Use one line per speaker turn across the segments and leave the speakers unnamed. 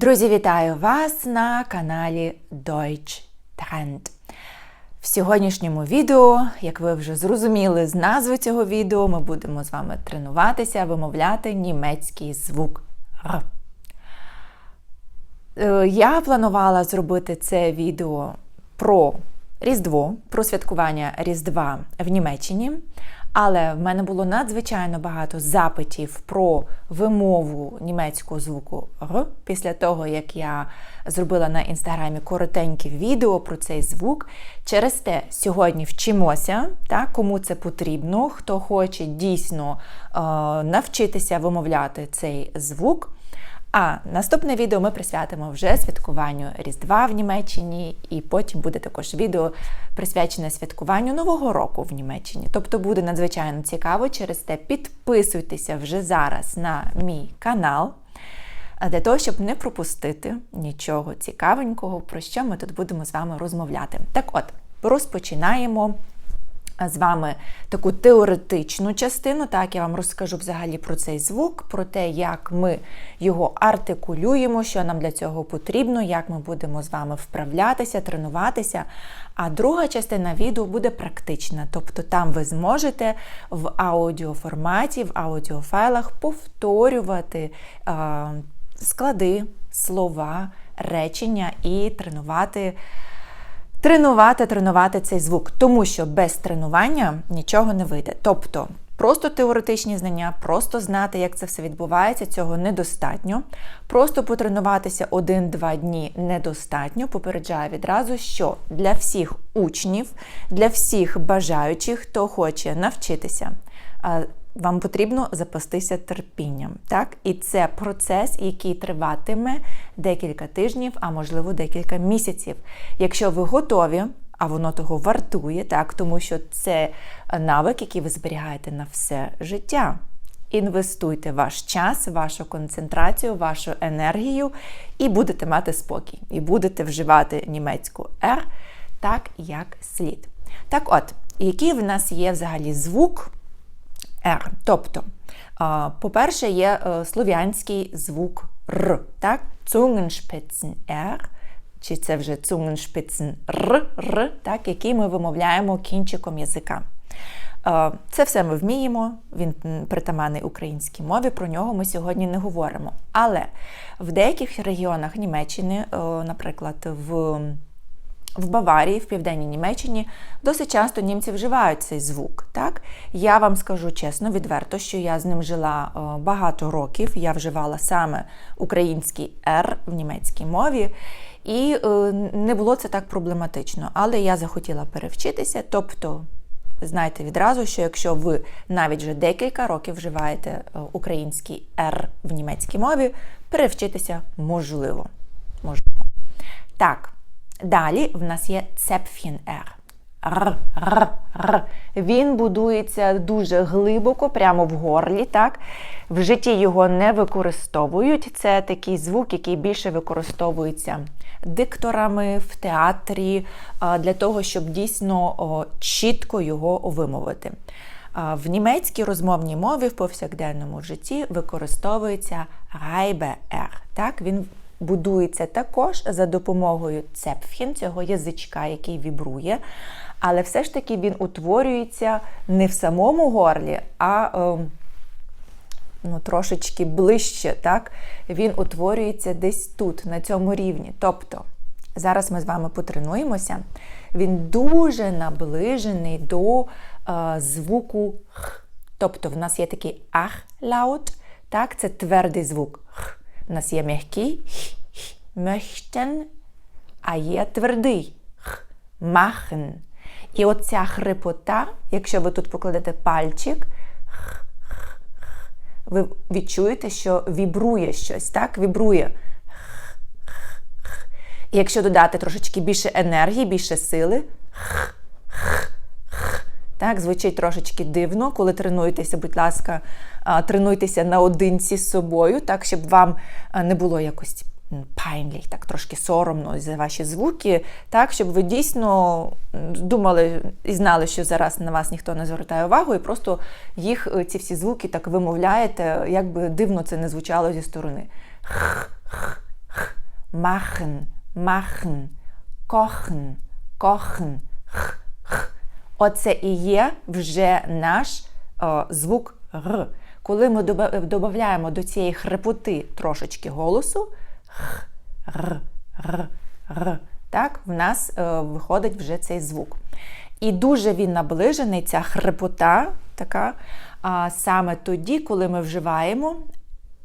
Друзі, вітаю вас на каналі Deutsch Trend. В сьогоднішньому відео, як ви вже зрозуміли з назви цього відео, ми будемо з вами тренуватися, вимовляти німецький звук Р. Е, Я планувала зробити це відео про Різдво, про святкування Різдва в Німеччині. Але в мене було надзвичайно багато запитів про вимову німецького звуку Р після того, як я зробила на інстаграмі коротеньке відео про цей звук. Через те сьогодні вчимося, так, кому це потрібно, хто хоче дійсно е, навчитися вимовляти цей звук. А наступне відео ми присвятимо вже святкуванню Різдва в Німеччині, і потім буде також відео присвячене святкуванню Нового року в Німеччині. Тобто буде надзвичайно цікаво. Через те підписуйтеся вже зараз на мій канал, для того, щоб не пропустити нічого цікавенького, про що ми тут будемо з вами розмовляти. Так от, розпочинаємо з вами таку теоретичну частину. Так, я вам розкажу взагалі про цей звук, про те, як ми його артикулюємо, що нам для цього потрібно, як ми будемо з вами вправлятися, тренуватися. А друга частина відео буде практична, тобто там ви зможете в аудіоформаті, в аудіофайлах повторювати е, склади, слова, речення і тренувати. Тренувати, тренувати цей звук, тому що без тренування нічого не вийде. Тобто, просто теоретичні знання, просто знати, як це все відбувається, цього недостатньо. Просто потренуватися один-два дні недостатньо. Попереджаю відразу, що для всіх учнів, для всіх бажаючих, хто хоче навчитися. Вам потрібно запастися терпінням. Так? І це процес, який триватиме декілька тижнів, а можливо декілька місяців. Якщо ви готові, а воно того вартує, так? тому що це навик, який ви зберігаєте на все життя. Інвестуйте ваш час, вашу концентрацію, вашу енергію і будете мати спокій. І будете вживати німецьку R так, як слід. Так от, який в нас є взагалі звук? R. Тобто, по-перше, є е, слов'янський звук Р. так? Zungenspitzen R, чи це вже Zungenspitzen R, R, так, який ми вимовляємо кінчиком язика. Це все ми вміємо, він притаманний українській мові, про нього ми сьогодні не говоримо. Але в деяких регіонах Німеччини, е, наприклад, в в Баварії, в Південній Німеччині, досить часто німці вживають цей звук. Так? Я вам скажу чесно, відверто, що я з ним жила е, багато років. Я вживала саме український «р» в німецькій мові, і е, не було це так проблематично. Але я захотіла перевчитися. Тобто, знайте відразу, що якщо ви навіть вже декілька років вживаєте е, український «р» в німецькій мові, перевчитися можливо. можливо. Так. Далі в нас є Цепфін Р. Р, р. Він будується дуже глибоко, прямо в горлі. так? В житті його не використовують. Це такий звук, який більше використовується дикторами в театрі, для того, щоб дійсно чітко його вимовити. В німецькій розмовній мові в повсякденному житті використовується Райбе Р. Так? Він будується також за допомогою цепфін, цього язичка, який вібрує. Але все ж таки він утворюється не в самому горлі, а е, ну, трошечки ближче. так? Він утворюється десь тут, на цьому рівні. Тобто, зараз ми з вами потренуємося, він дуже наближений до е, звуку х. Тобто, в нас є такий ах-лаут, так, це твердий звук. х. Нас є м'який möchten, а є твердий machen. І оця хрипота, якщо ви тут покладете пальчик, ви відчуєте, що вібрує щось, так? Вібрує. І якщо додати трошечки більше енергії, більше сили, х, так, звучить трошечки дивно, коли тренуєтеся, будь ласка, тренуйтеся наодинці з собою, так, щоб вам не було якось пайнлі, так трошки соромно за ваші звуки, так, щоб ви дійсно думали і знали, що зараз на вас ніхто не звертає увагу, і просто їх, е, ці всі звуки так вимовляєте, як би дивно це не звучало зі сторони. Х, х, х. machen, machen, kochen, kochen, х, х. Оце і є вже наш о, звук Р. Коли ми додаємо до цієї хрипоти трошечки голосу, х, р, р, р, так, в нас е, виходить вже цей звук. І дуже він наближений, ця хрипота, така, а, саме тоді, коли ми вживаємо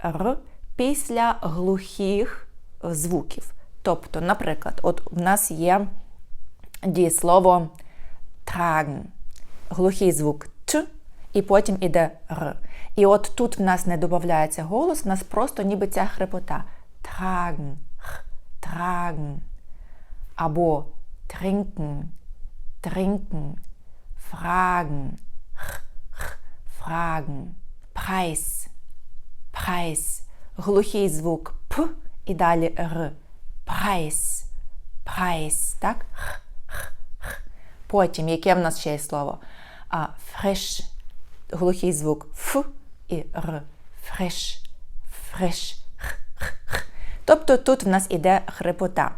Р після глухих звуків. Тобто, наприклад, от в нас є дієслово tragen, глухий звук Т, і потім іде Р. І от тут в нас не додається голос, в нас просто ніби ця хрипота. Tragen, х, tragen. Або trinken, trinken, fragen, х, х, fragen, Preis, Preis. Глухий звук П і далі Р. Прайс. Прайс. Так? Х. Потім, яке в нас ще є слово? А, Фреш. Глухий звук Ф і Р. Фреш. Фреш. Х, х, х. Тобто тут в нас іде хрипота.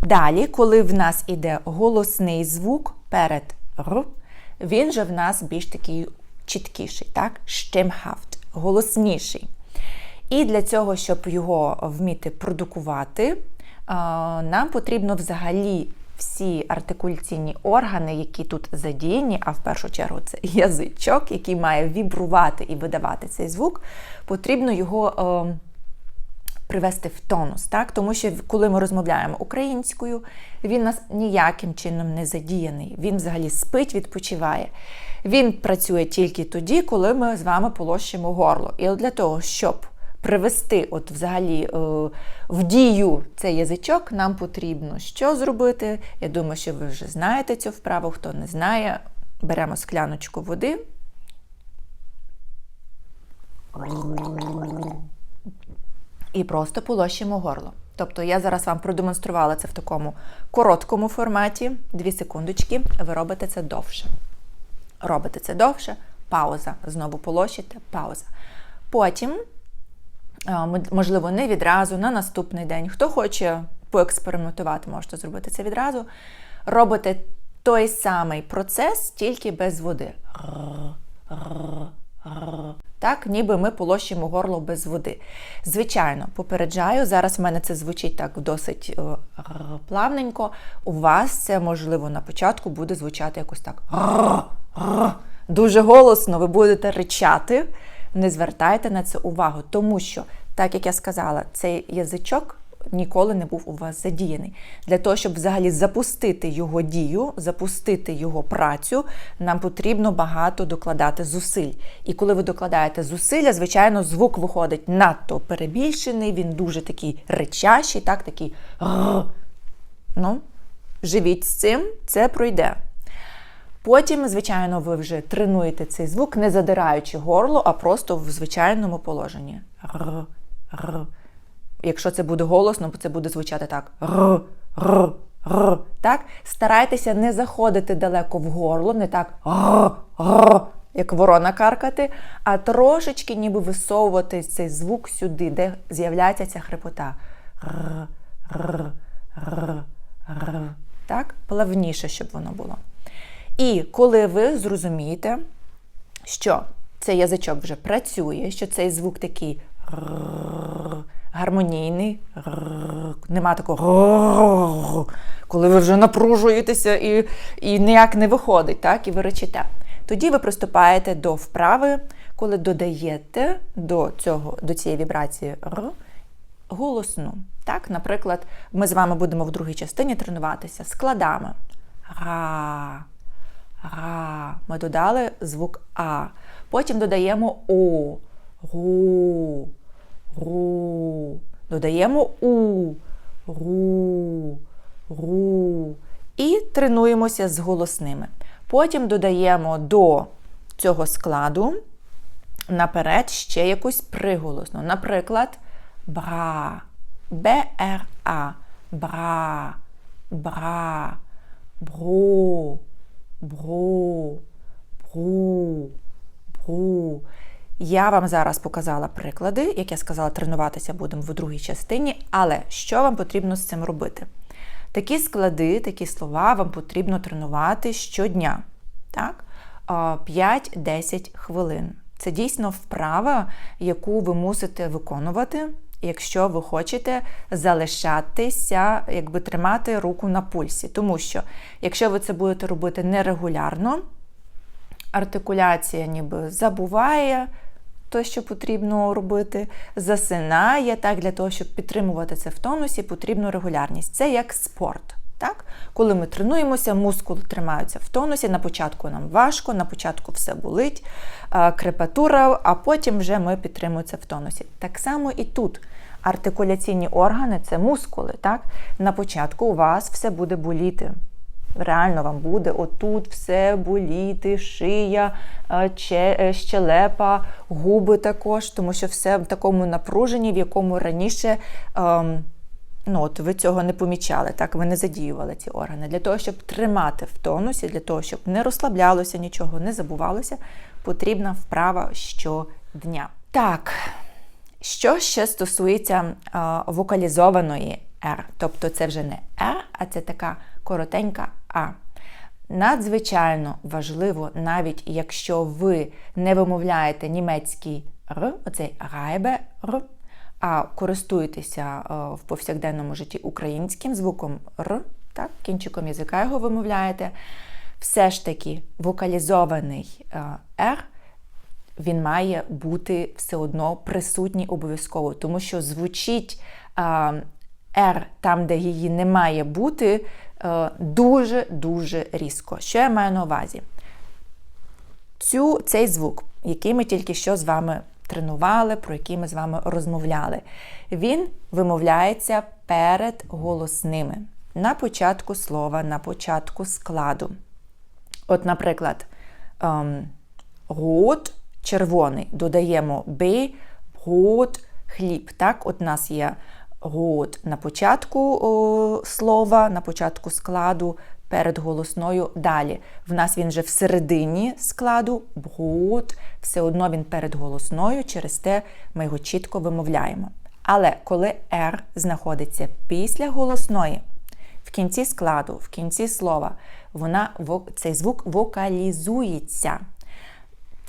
Далі, коли в нас іде голосний звук перед Р, він же в нас більш такий чіткіший, так? Штемхафт, голосніший. І для цього, щоб його вміти продукувати, нам потрібно взагалі всі артикуляційні органи, які тут задіяні, а в першу чергу це язичок, який має вібрувати і видавати цей звук, потрібно його е, привести в тонус. Так? Тому що, коли ми розмовляємо українською, він нас ніяким чином не задіяний. Він взагалі спить, відпочиває. Він працює тільки тоді, коли ми з вами полощимо горло. І для того, щоб привести от взагалі е, в дію цей язичок, нам потрібно що зробити. Я думаю, що ви вже знаєте цю вправу, хто не знає, беремо скляночку води. І просто полощимо горло. Тобто я зараз вам продемонструвала це в такому короткому форматі. Дві секундочки, ви робите це довше. Робите це довше, пауза. Знову полощите, пауза. Потім можливо, не відразу, на наступний день. Хто хоче поекспериментувати, можете зробити це відразу. Робите той самий процес, тільки без води. Так, ніби ми полощимо горло без води. Звичайно, попереджаю, зараз в мене це звучить так досить е, плавненько. У вас це, можливо, на початку буде звучати якось так. Дуже голосно, ви будете ричати не звертайте на це увагу, тому що, так як я сказала, цей язичок ніколи не був у вас задіяний. Для того, щоб взагалі запустити його дію, запустити його працю, нам потрібно багато докладати зусиль. І коли ви докладаєте зусилля, звичайно, звук виходить надто перебільшений, він дуже такий речащий, так, такий. Ну, живіть з цим, це пройде. Потім, звичайно, ви вже тренуєте цей звук, не задираючи горло, а просто в звичайному положенні. Якщо це буде голосно, це буде звучати так. Р, р. Так? Старайтеся не заходити далеко в горло, не так як ворона каркати, а трошечки ніби висовувати цей звук сюди, де з'являється ця хрипота. Р. Так? Плавніше, щоб воно було. І коли ви зрозумієте, що цей язичок вже працює, що цей звук такий гармонійний, нема такого, коли ви вже напружуєтеся і і ніяк не виходить, так, і ви речите. Тоді ви приступаєте до вправи, коли додаєте до цього, до цієї вібрації Р голосну. Так, Наприклад, ми з вами будемо в другій частині тренуватися складами. Ра. Га. Ми додали звук А. Потім додаємо О. Ру. Ру. Додаємо У. Ру. Ру. І тренуємося з голосними. Потім додаємо до цього складу наперед ще якусь приголосну. Наприклад, бра. Б-Р-А. Бра. Бра. Бру бру, бру, бру. Я вам зараз показала приклади, як я сказала, тренуватися будемо в другій частині, але що вам потрібно з цим робити? Такі склади, такі слова вам потрібно тренувати щодня. Так? 5-10 хвилин. Це дійсно вправа, яку ви мусите виконувати, якщо ви хочете залишатися, якби тримати руку на пульсі. Тому що, якщо ви це будете робити нерегулярно, артикуляція ніби забуває те, що потрібно робити, засинає. Так, Для того, щоб підтримувати це в тонусі, потрібна регулярність. Це як спорт. Так? Коли ми тренуємося, мускули тримаються в тонусі. На початку нам важко, на початку все болить, крепатура, а потім вже ми підтримуємося в тонусі. Так само і тут. Артикуляційні органи це мускули. Так? На початку у вас все буде боліти. Реально вам буде отут все боліти, шия, е, щелепа, губи також, тому що все в такому напруженні, в якому раніше. Ем, ну от ви цього не помічали, так ви не задіювали ці органи. Для того, щоб тримати в тонусі, для того, щоб не розслаблялося нічого, не забувалося, потрібна вправа щодня. Так, що ще стосується а, вокалізованої R, тобто це вже не R, а це така коротенька А. Надзвичайно важливо, навіть якщо ви не вимовляєте німецький Р, оцей райбе Р, а користуєтеся в повсякденному житті українським звуком Р, так, кінчиком язика його вимовляєте, все ж таки вокалізований Р, він має бути все одно присутній обов'язково, тому що звучить R там, де її не має бути, дуже-дуже різко. Що я маю на увазі? Цю, Цей звук, який ми тільки що з вами тренували, про які ми з вами розмовляли. Він вимовляється перед голосними. На початку слова, на початку складу. От, наприклад, ем, год червоний. Додаємо би, год, хліб. Так, от у нас є год на початку о, слова, на початку складу, перед голосною далі. В нас він вже всередині складу, бгут, все одно він перед голосною, через те ми його чітко вимовляємо. Але коли R знаходиться після голосної, в кінці складу, в кінці слова, вона, цей звук вокалізується.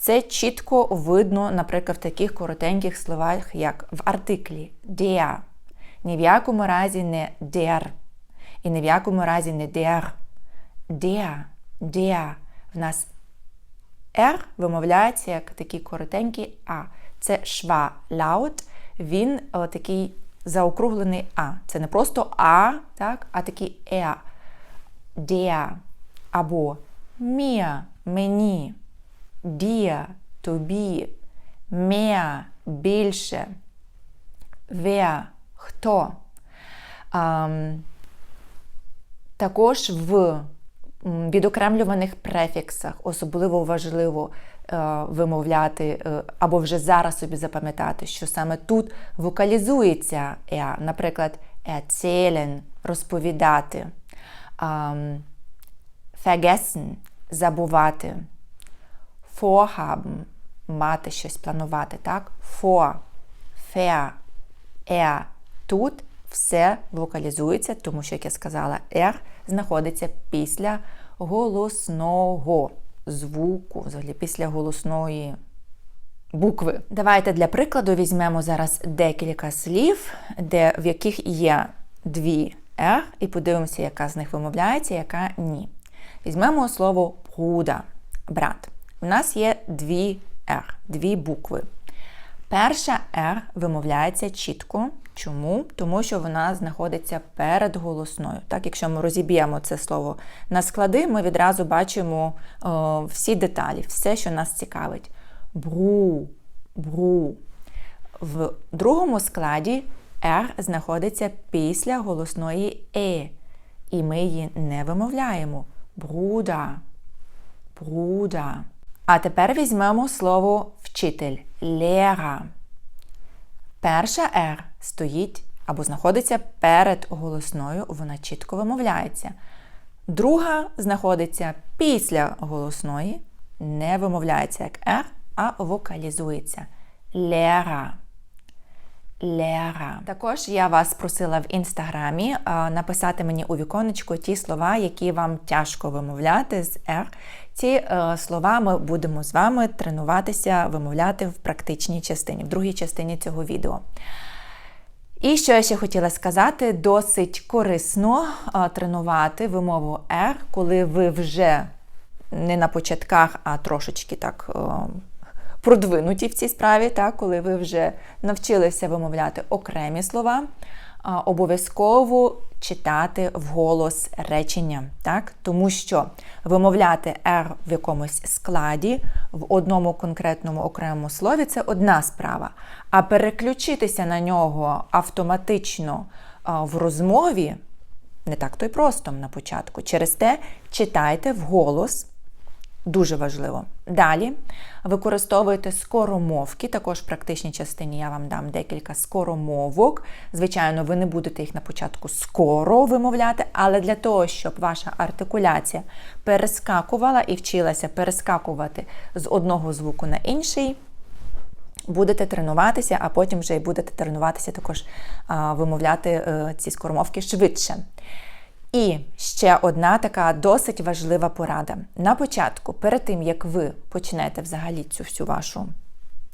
Це чітко видно, наприклад, в таких коротеньких словах, як в артиклі der. Ні в якому разі не der. І ні в якому разі не der der, der. В нас R вимовляється як такий коротенький А. Це шва лаут, він о, такий заокруглений А. Це не просто А, так, а такий Е. Der. Або мія, мені, дія, тобі, mehr, більше, wer, хто. Um, також в відокремлюваних префіксах особливо важливо е, вимовляти, е, або вже зараз собі запам'ятати, що саме тут вокалізується «я». Наприклад, erzählen – розповідати, vergessen – забувати, vorhaben – мати щось, планувати. так? Vor, ver, er. Тут все вокалізується, тому що, як я сказала, R знаходиться після голосного звуку, взагалі після голосної букви. Давайте для прикладу візьмемо зараз декілька слів, де, в яких є дві R, і подивимося, яка з них вимовляється, яка ні. Візьмемо слово бруда, брат. У нас є дві R, дві букви. Перша R вимовляється чітко. Чому? Тому що вона знаходиться перед голосною. Так, Якщо ми розіб'ємо це слово на склади, ми відразу бачимо о, всі деталі, все, що нас цікавить. Бру, бру. В другому складі R знаходиться після голосної Е. І ми її не вимовляємо. Бруда. Бруда. А тепер візьмемо слово вчитель лера. Перша Р стоїть або знаходиться перед голосною, вона чітко вимовляється. Друга знаходиться після голосної, не вимовляється як Р, а вокалізується. Лера. Лера. Також я вас просила в інстаграмі написати мені у віконечку ті слова, які вам тяжко вимовляти з R. Ці е, слова ми будемо з вами тренуватися, вимовляти в практичній частині, в другій частині цього відео. І що я ще хотіла сказати, досить корисно е, тренувати вимову R, коли ви вже не на початках, а трошечки так. Е, продвинуті в цій справі, так, коли ви вже навчилися вимовляти окремі слова, обов'язково читати вголос речення, так? тому що вимовляти R в якомусь складі, в одному конкретному окремому слові це одна справа. А переключитися на нього автоматично в розмові не так то й просто на початку. Через те читайте вголос. Дуже важливо. Далі використовуйте скоромовки, також в практичній частині я вам дам декілька скоромовок. Звичайно, ви не будете їх на початку скоро вимовляти, але для того, щоб ваша артикуляція перескакувала і вчилася перескакувати з одного звуку на інший. Будете тренуватися, а потім вже й будете тренуватися також вимовляти е, ці скоромовки швидше. І ще одна така досить важлива порада. На початку, перед тим, як ви почнете взагалі цю всю вашу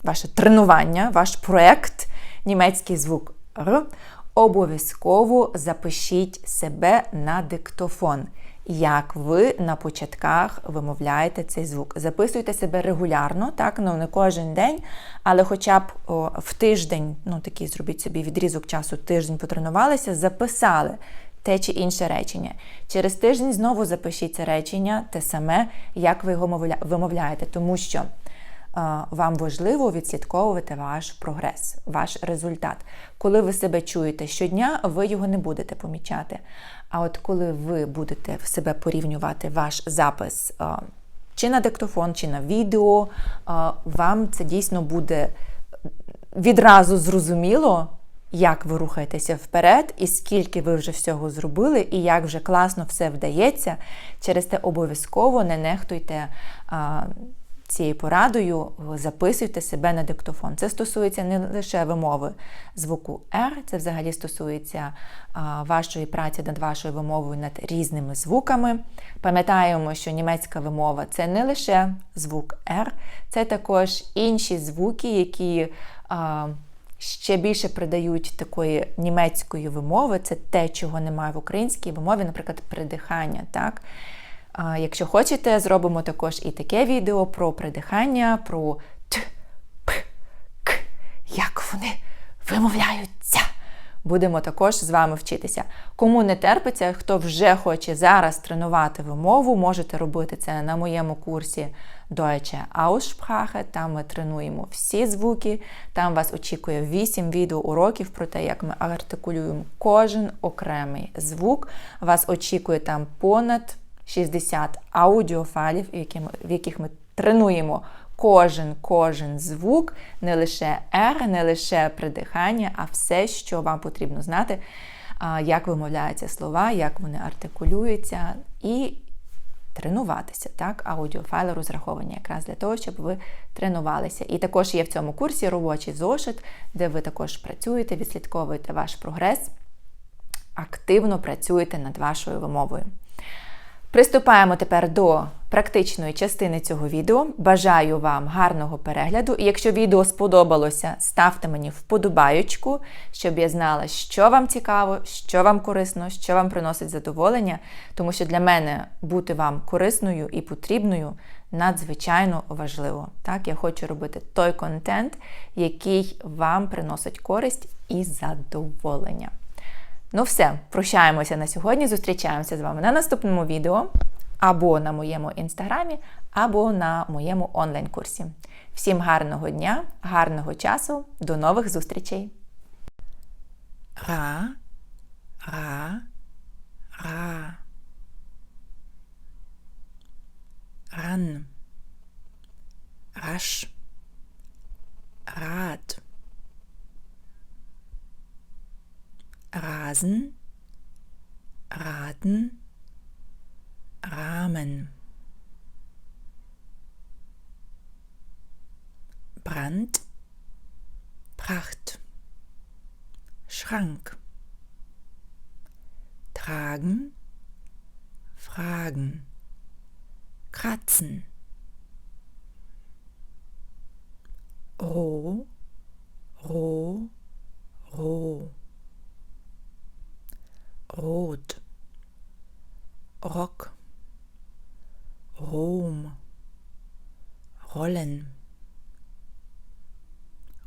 ваше тренування, ваш проект, німецький звук Р, обов'язково запишіть себе на диктофон. Як ви на початках вимовляєте цей звук. Записуйте себе регулярно, так, ну не кожен день, але хоча б о, в тиждень, ну такий зробіть собі відрізок часу, тиждень потренувалися, записали те чи інше речення. Через тиждень знову запишіть це речення, те саме, як ви його вимовляєте, тому що вам важливо відслідковувати ваш прогрес, ваш результат. Коли ви себе чуєте щодня, ви його не будете помічати. А от коли ви будете в себе порівнювати ваш запис чи на диктофон, чи на відео, вам це дійсно буде відразу зрозуміло як ви рухаєтеся вперед, і скільки ви вже всього зробили, і як вже класно все вдається. Через те обов'язково не нехтуйте а, цією порадою, записуйте себе на диктофон. Це стосується не лише вимови звуку R, це взагалі стосується а, вашої праці над вашою вимовою над різними звуками. Пам'ятаємо, що німецька вимова це не лише звук R, це також інші звуки, які. А, ще більше придають такої німецької вимови, це те, чого немає в українській вимові, наприклад, придихання. Так? Якщо хочете, зробимо також і таке відео про придихання, про т, п, к, як вони вимовляються. Будемо також з вами вчитися. Кому не терпиться, хто вже хоче зараз тренувати вимову, можете робити це на моєму курсі Deutsche Aussprache. Там ми тренуємо всі звуки. Там вас очікує 8 відеоуроків про те, як ми артикулюємо кожен окремий звук. Вас очікує там понад 60 аудіофайлів, в яких ми тренуємо. Кожен кожен звук, не лише R, не лише придихання, а все, що вам потрібно знати, як вимовляються слова, як вони артикулюються, і тренуватися. Так, Аудіофайли розраховані якраз для того, щоб ви тренувалися. І також є в цьому курсі робочий зошит, де ви також працюєте, відслідковуєте ваш прогрес, активно працюєте над вашою вимовою. Приступаємо тепер до практичної частини цього відео. Бажаю вам гарного перегляду. І якщо відео сподобалося, ставте мені вподобаючку, щоб я знала, що вам цікаво, що вам корисно, що вам приносить задоволення, тому що для мене бути вам корисною і потрібною надзвичайно важливо. Так, Я хочу робити той контент, який вам приносить користь і задоволення. Ну все, прощаємося на сьогодні. Зустрічаємося з вами на наступному відео, або на моєму інстаграмі, або на моєму онлайн-курсі. Всім гарного дня, гарного часу, до нових зустрічей! Ра, ра, ра. Ран. Раш. Рад. Rasen, Raten, Rahmen. Brand, Pracht, Schrank, Tragen, Fragen, Kratzen, Roh, Roh, Roh, Rot, Rock, Rom, Rollen,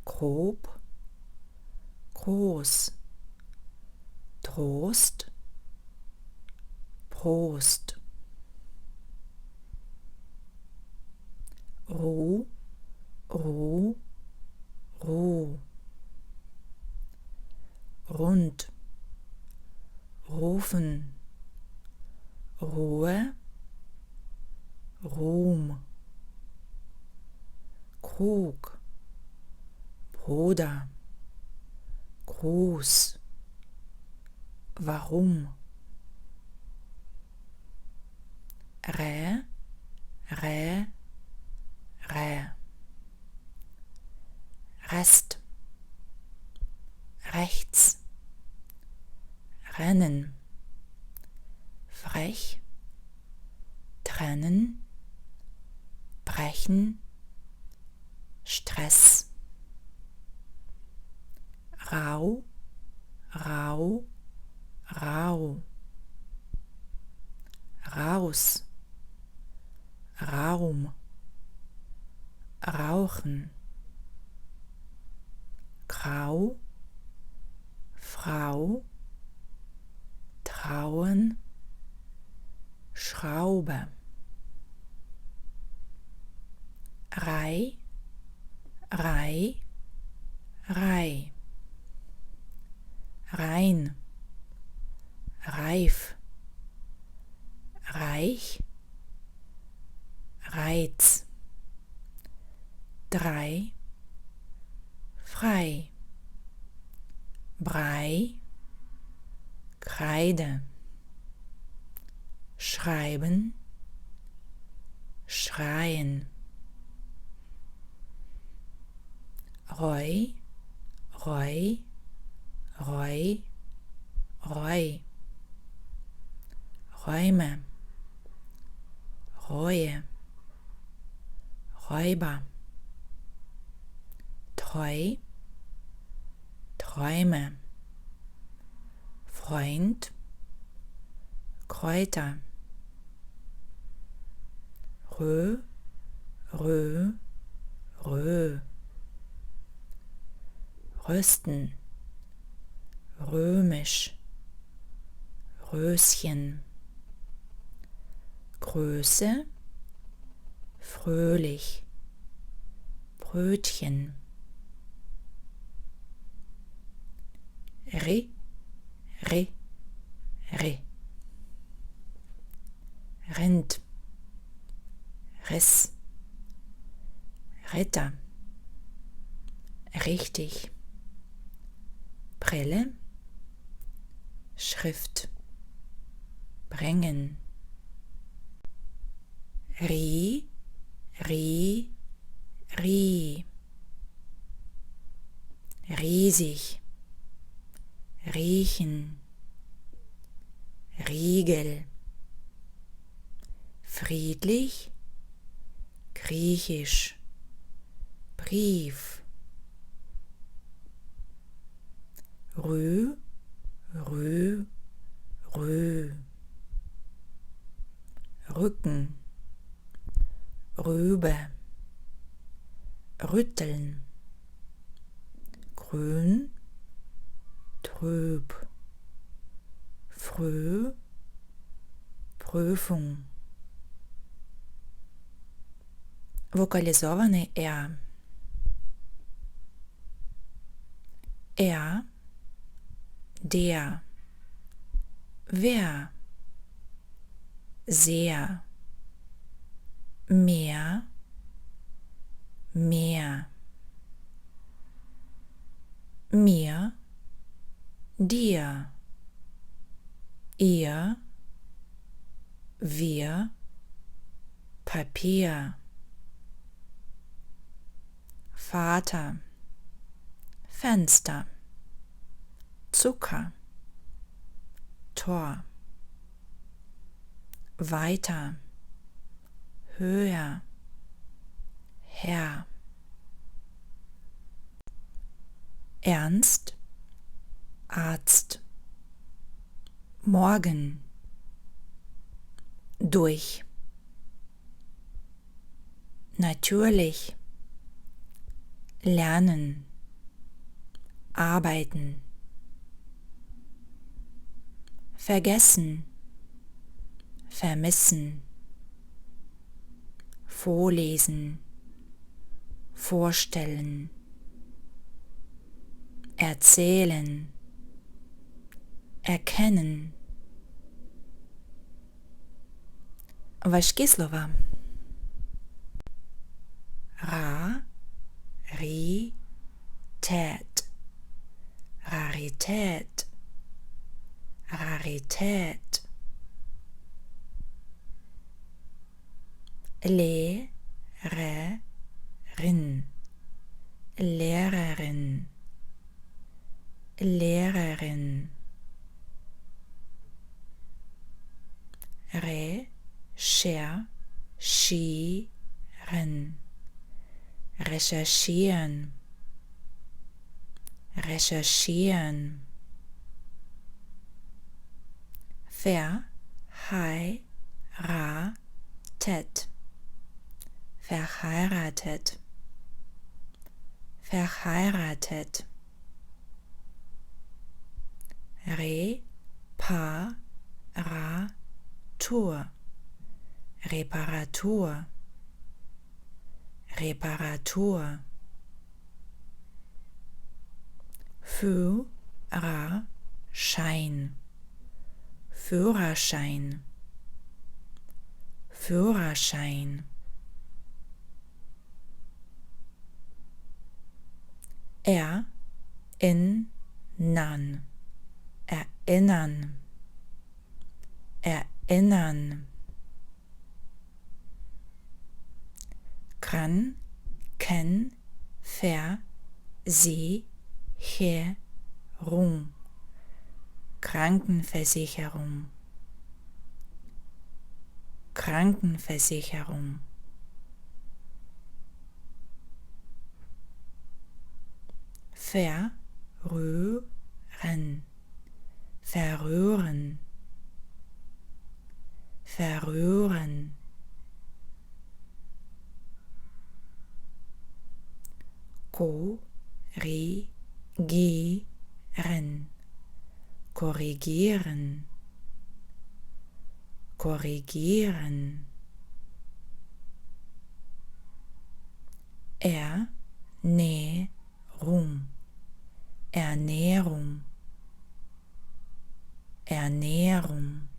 grob, groß, Trost, Prost, Ruh, Ruh, Ruh, rund, rufen, Ruhe, Ruhm, Krug, Bruder, Gruß, Warum, Rä, Rä, Rä, Rest, rechts, rennen, frech, trennen, brechen, Stress, rau, rau, rau, raus, Raum, rauchen, grau, Frau, trauen, Schraube, Rei, Rei, Rei, rein, reif, reich, Reiz, drei, frei, Brei, Kreide, schreiben, schreien, Reu, Reu, Reu, Reu, Räume, Reue, Räuber, Treu, Träume, Freund, Kräuter, Rö, Rö, Rö, Rösten, Römisch, Röschen, Größe, fröhlich, Brötchen, Re, Re, Re, Rind, Riss, Ritter, richtig, Brille, Schrift, bringen, Ri, Ri, Ri, riesig, riechen, Riegel, friedlich, griechisch, Brief, Rö, Rö, Rö, Rücken, Rübe, Rütteln, Grün, trüb, früh, Prüfung. Vokalisowany er. Er, der, wer, sehr, mehr, mehr, mir, dir, ihr, wir, Papier, Vater, Fenster, Zucker, Tor, weiter, höher, Herr. Ernst, Arzt, morgen, durch, natürlich, lernen, arbeiten, vergessen, vermissen, vorlesen, vorstellen, erzählen, erkennen. Важкі слова. Ra, ri, tät. Rarität. Rarität. Le, re, rin. Lehrerin. Lehrerin. Re, scher, schieren. Recherchieren. Recherchieren. Verheiratet. Verheiratet. Verheiratet. Reparatur. Reparatur. Reparatur. Führerschein. Führerschein. Führerschein. Erinnern. Erinnern. Erinnern erinnern. Kann, ken, ver, sie, her, rum. Krankenversicherung. Krankenversicherung. Verrühren. Verrühren. Verrühren. korrigieren, korrigieren, korrigieren. Ernährung, Ernährung, Ernährung.